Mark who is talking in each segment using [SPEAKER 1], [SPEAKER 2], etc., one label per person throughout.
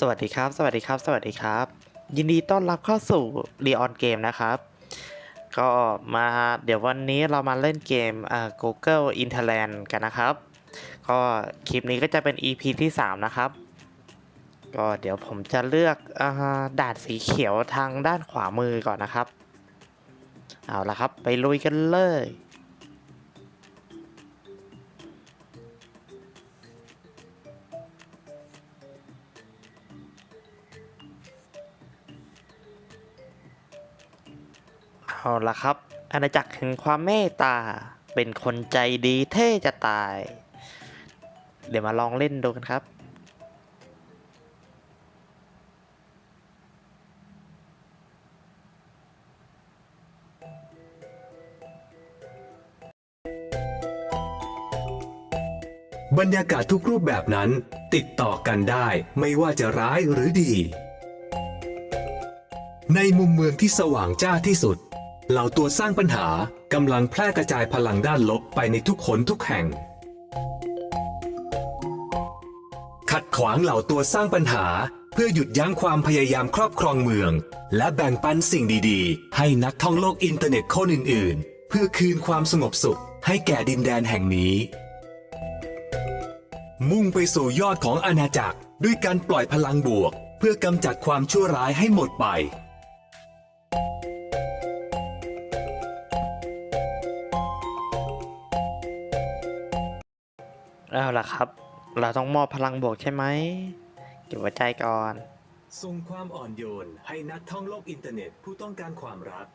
[SPEAKER 1] สวัสดีครับ สวัสดีครับ สวัสดีครับ ยินดีต้อนรับเข้าสู่ r e on Game นะครับ ก็มาเดี๋ยววันนี้เรามาเล่นเกมอ่า Google Interland กันนะครับ ก็คลิปนี้ก็จะเป็น EP ที่ 3 นะครับ ก็เดี๋ยวผมจะเลือกอาด่านสีเขียวทางด้านขวามือก่อนนะครับ เอาละครับ ไปลุยกันเลย เอาละครับ อาณาจักรแห่งความเมตตา เป็นคนใจดีเท่จะตาย เดี๋ยวมาลองเล่นดูกันครับ
[SPEAKER 2] บรรยากาศทุกรูปแบบนั้น ติดต่อกันได้ไม่ว่าจะร้ายหรือดี ในมุมเมืองที่สว่างจ้าที่สุด เหล่าตัวสร้างปัญหากำลังแพร่กระจายพลังด้านลบไปในทุกคนทุกแห่ง ขัดขวางเหล่าตัวสร้างปัญหาเพื่อหยุดยั้งความพยายามครอบครองเมือง และแบ่งปันสิ่งดีๆ ให้นักท่องโลกอินเทอร์เน็ตคนอื่น ๆ เพื่อคืนความสงบสุขให้แก่ดินแดนแห่งนี้ มุ่งไปสู่ยอดของอาณาจักร ด้วยการปล่อยพลังบวก เพื่อกำจัดความชั่วร้ายให้หมดไป
[SPEAKER 1] เอาล่ะครับ เราต้องมอบพลังบวกใช่ไหมเก็บไว้ใจก่อน
[SPEAKER 2] ส่งความอ่อนโยนให้นักท่องโลกอินเทอร์เน็ตผู้ต้องการความรัก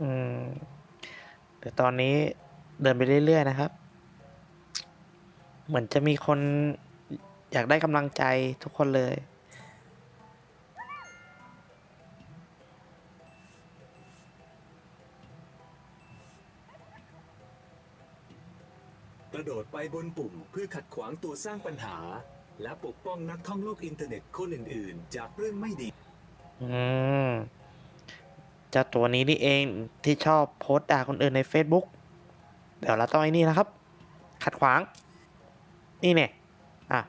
[SPEAKER 1] อืมเดี๋ยวตอนนี้เดินไปเรื่อย ๆ นะครับ เหมือนจะมีคนอยากได้กำลังใจทุกคนเลย
[SPEAKER 2] กระโดดไปบนปุ่มเพื่อขัดขวางตัวสร้างปัญหา และปกป้องนักท่องโลกอินเทอร์เน็ตคนอื่น ๆ จากเรื่องไม่ดี
[SPEAKER 1] อืม เจ้าตัวนี้นี่เองที่ชอบโพสต์ด่าคนอื่นใน Facebook เดี๋ยวเราต้องไอ้นี่นะครับ ขัดขวาง นี่เนี่ยอะ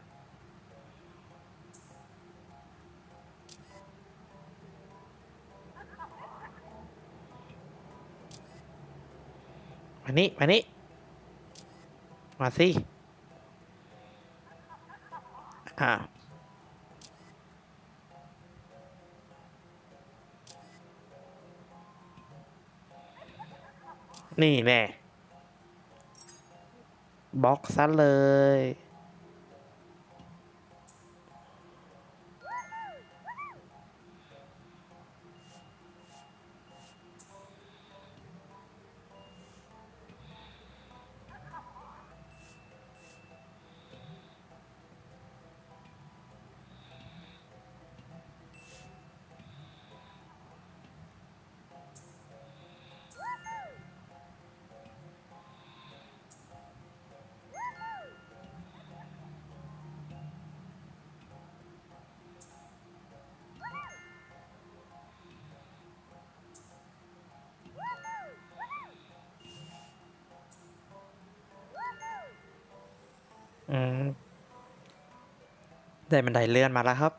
[SPEAKER 1] มานี่มานี่มาสิอ่า นี่แน่บล็อกซะเลย อืม ได้บันไดเลื่อนมาแล้วครับ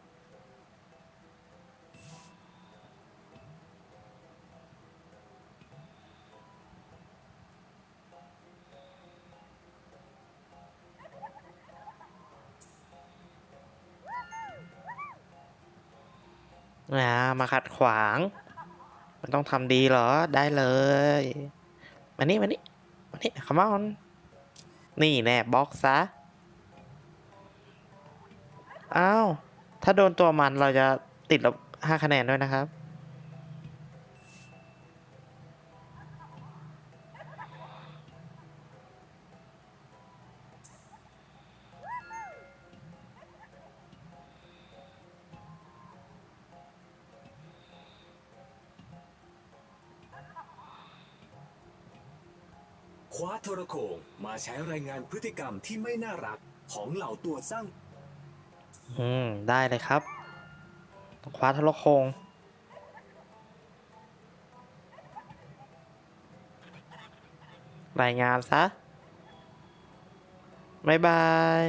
[SPEAKER 1] นะมาขัดขวาง มันต้องทำดีเหรอ ได้เลย มานี่ มานี่ มานี่ขมอน นี่แน่บล็อกซะ อ้าว ถ้าโดนตัวมันเราจะติดลบห้าคะแนนด้วยนะครับ
[SPEAKER 2] คว้าโทรโขงมาใช้รายงานพฤติกรรมที่ไม่น่ารักของเหล่าตัวสร้าง
[SPEAKER 1] อืม ได้เลยครับ คว้าทะลโคงรายงานซะบายบาย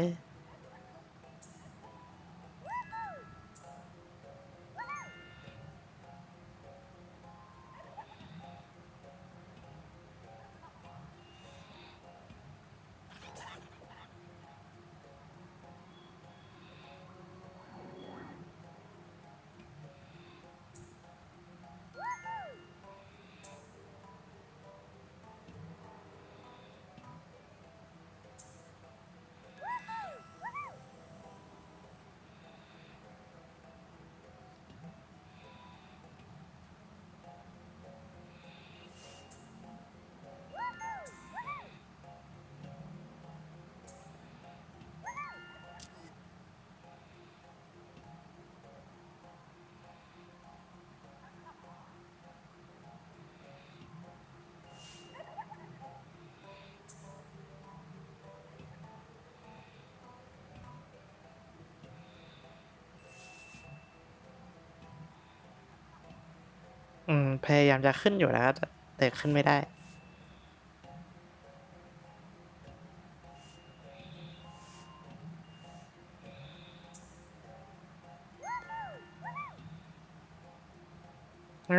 [SPEAKER 1] อืม พยายามจะขึ้นอยู่นะครับแต่แต่ขึ้นไม่ได้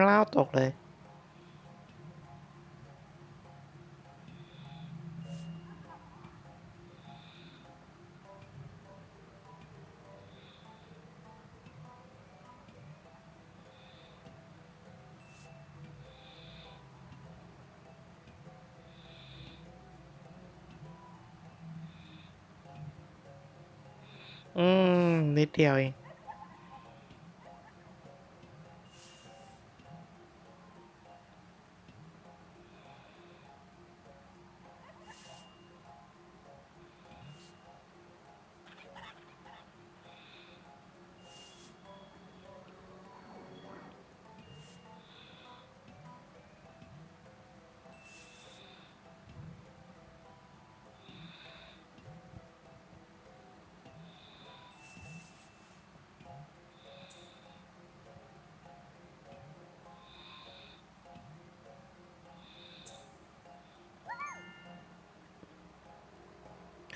[SPEAKER 1] เล่าตกเลย ดเดียวเอง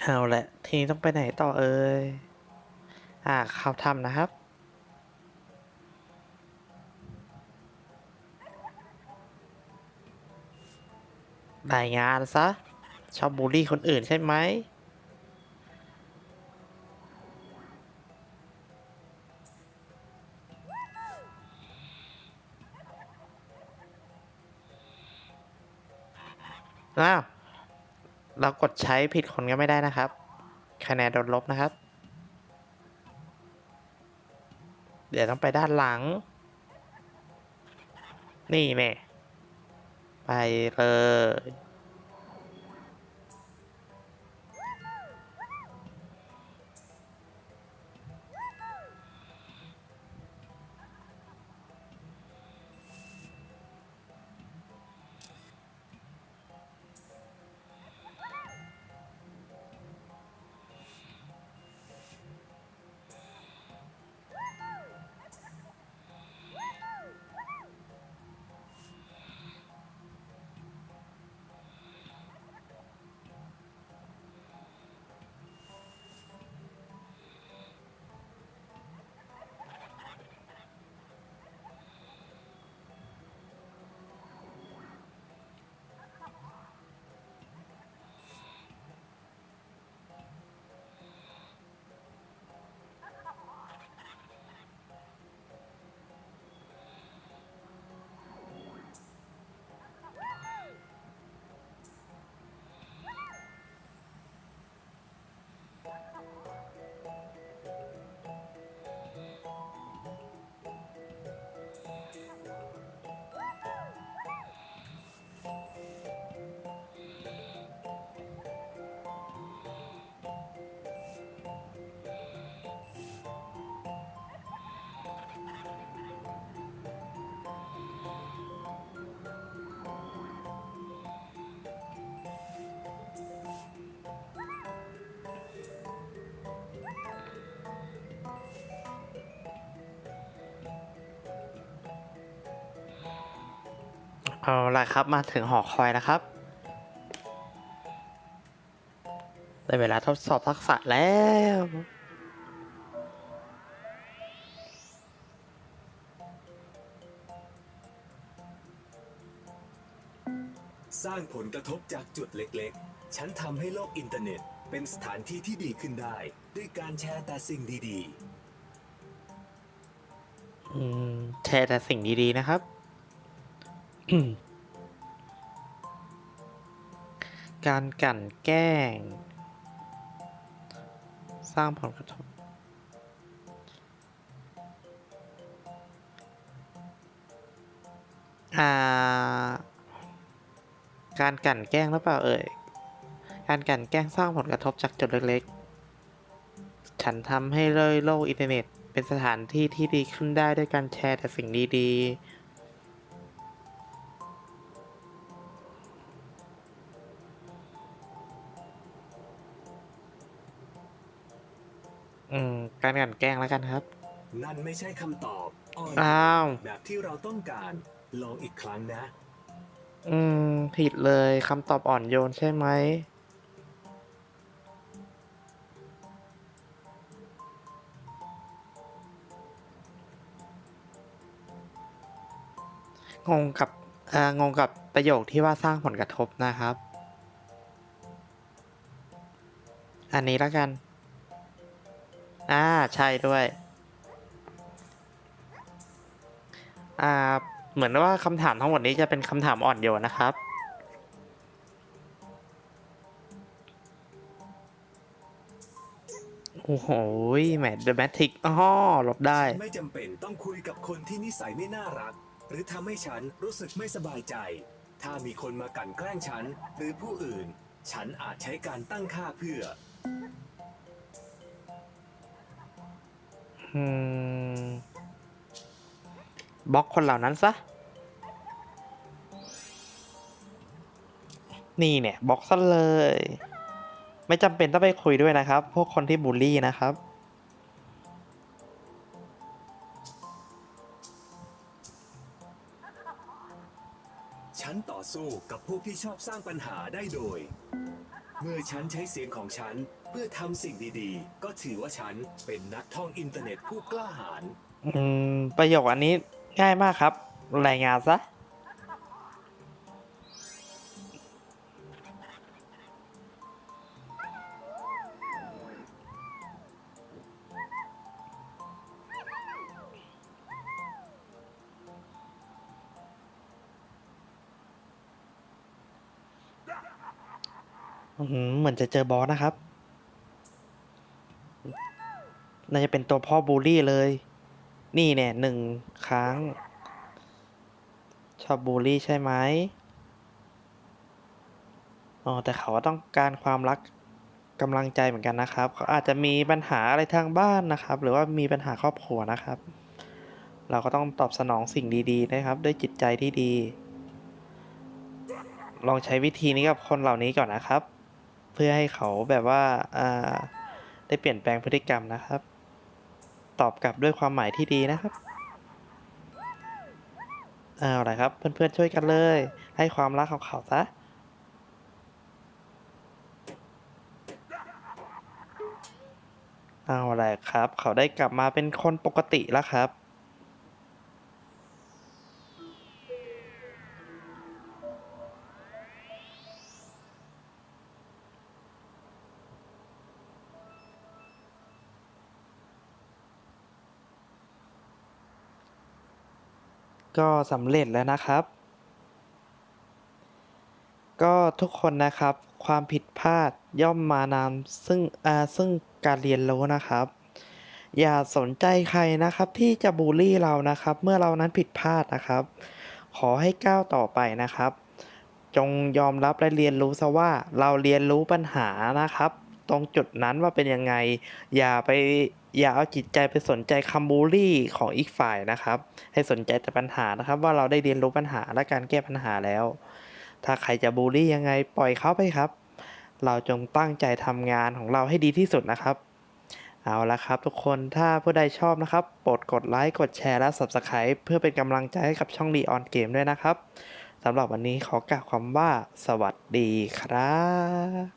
[SPEAKER 1] เอาละทีนี้ต้องไปไหนต่อเอ่ย อ่าเข้าถ้ำนะครับรายงานซะ ชอบบูลลี่คนอื่นใช่ไหม อ้าว เรากดใช้ผิดคนก็ไม่ได้นะครับ คะแนนโดนลบนะครับ เดี๋ยวต้องไปด้านหลัง นี่แม่ไปเลย เอาละครับมาถึงหอคอยแล้วครับ ได้เวลาทดสอบทักษะแล้ว
[SPEAKER 2] สร้างผลกระทบจากจุดเล็กๆ ฉันทำให้โลกอินเทอร์เน็ต เป็นสถานที่ที่ดีขึ้นได้ ด้วยการแชร์แต่สิ่งดี
[SPEAKER 1] อืม แชร์แต่สิ่งดีๆนะครับอืม การกลั่นแกล้ง สร้างผลกระทบ อ่า การกลั่นแกล้งหรือเปล่าเอ่ย การกลั่นแกล้งสร้างผลกระทบจากจุดเล็กๆ ฉันทำให้เลยโลกอินเทอร์เน็ตเป็นสถานที่ที่ดีขึ้นได้ด้วยการแชร์แต่สิ่งดีๆ อืมการกลั่นแกล้งแล้วกันครับ
[SPEAKER 2] ๆนั่นไม่ใช่คำตอบอ่อน
[SPEAKER 1] อ้าว
[SPEAKER 2] แบบที่เราต้องการลองอีกครั้งนะ
[SPEAKER 1] อืม ผิดเลยคำตอบอ่อนโยนใช่ไหม งงกับเอ่องงกับประโยคที่ว่าสร้างผลกระทบนะครับ อันนี้แล้วกัน อ่า ใช่ด้วย อ่า เหมือนว่าคำถามทั้งหมดนี้จะเป็นคำถามอ่อนโยนนะครับ โอ้โหแหมเดอะแมทริกอ๋อหลบได้
[SPEAKER 2] ไม่จำเป็นต้องคุยกับคนที่นิสัยไม่น่ารัก หรือทำให้ฉันรู้สึกไม่สบายใจ ถ้ามีคนมากลั่นแกล้งฉัน หรือผู้อื่น ฉันอาจใช้การตั้งค่าเพื่อ
[SPEAKER 1] บล็อกคนเหล่านั้นซะ นี่เนี่ยบล็อกซะเลย ไม่จำเป็นต้องไปคุยด้วยนะครับ พวกคนที่บูลลี่นะครับ
[SPEAKER 2] ฉันต่อสู้กับพวกที่ชอบสร้างปัญหาได้โดย เมื่อฉันใช้เสียงของฉันเพื่อทำสิ่งดีๆ ก็ถือว่าฉันเป็นนักท่องอินเทอร์เน็ตผู้กล้าหาญ
[SPEAKER 1] อืม ประโยคอันนี้ง่ายมากครับ รายงานซะ อืมเหมือนจะเจอบอสนะครับ น่าจะเป็นตัวพ่อบูลลี่เลย นี่เนี่ยหนึ่งครั้ง ชอบบูลลี่ใช่ไหมอ๋อแต่เขาต้องการความรักกำลังใจเหมือนกันนะครับ เขาอาจจะมีปัญหาอะไรทางบ้านนะครับ หรือว่ามีปัญหาครอบครัวนะครับ เราก็ต้องตอบสนองสิ่งดีๆนะครับ ด้วยจิตใจที่ดี ลองใช้วิธีนี้กับคนเหล่านี้ก่อนนะครับ เพื่อให้เขาแบบว่าอ่าได้เปลี่ยนแปลงพฤติกรรมนะครับ ตอบกลับด้วยความหมายที่ดีนะครับเอาละครับ เพื่อนๆช่วยกันเลย ให้ความรักของเขาซะเอาละครับ เขาได้กลับมาเป็นคนปกติแล้วครับ ก็สำเร็จแล้วนะครับ ก็ทุกคนนะครับ ความผิดพลาดย่อมมานำซึ่งอ่าซึ่งการเรียนรู้นะครับ อย่าสนใจใครนะครับที่จะบูลลี่เรานะครับ เมื่อเรานั้นผิดพลาดนะครับ ขอให้ก้าวต่อไปนะครับ จงยอมรับและเรียนรู้ซะว่าเราเรียนรู้ปัญหานะครับ ตรงจุดนั้นว่าเป็นยังไง อย่าไปอย่าเอาจิตใจไปสนใจคำบูลลี่ของอีกฝ่ายนะครับ ให้สนใจแต่ปัญหานะครับ ว่าเราได้เรียนรู้ปัญหาและการแก้ปัญหาแล้ว ถ้าใครจะบูลลี่ยังไงปล่อยเขาไปครับ เราจงตั้งใจทำงานของเราให้ดีที่สุดนะครับเอาละครับทุกคนถ้าผู้ใดชอบนะครับโปรดกดไลค์กดแชร์และ Subscribe เพื่อเป็นกำลังใจให้กับช่อง l ีออนเกมด้วยนะครับสำหรับวันนี้ขอกล่าวคำว่า สวัสดีครับ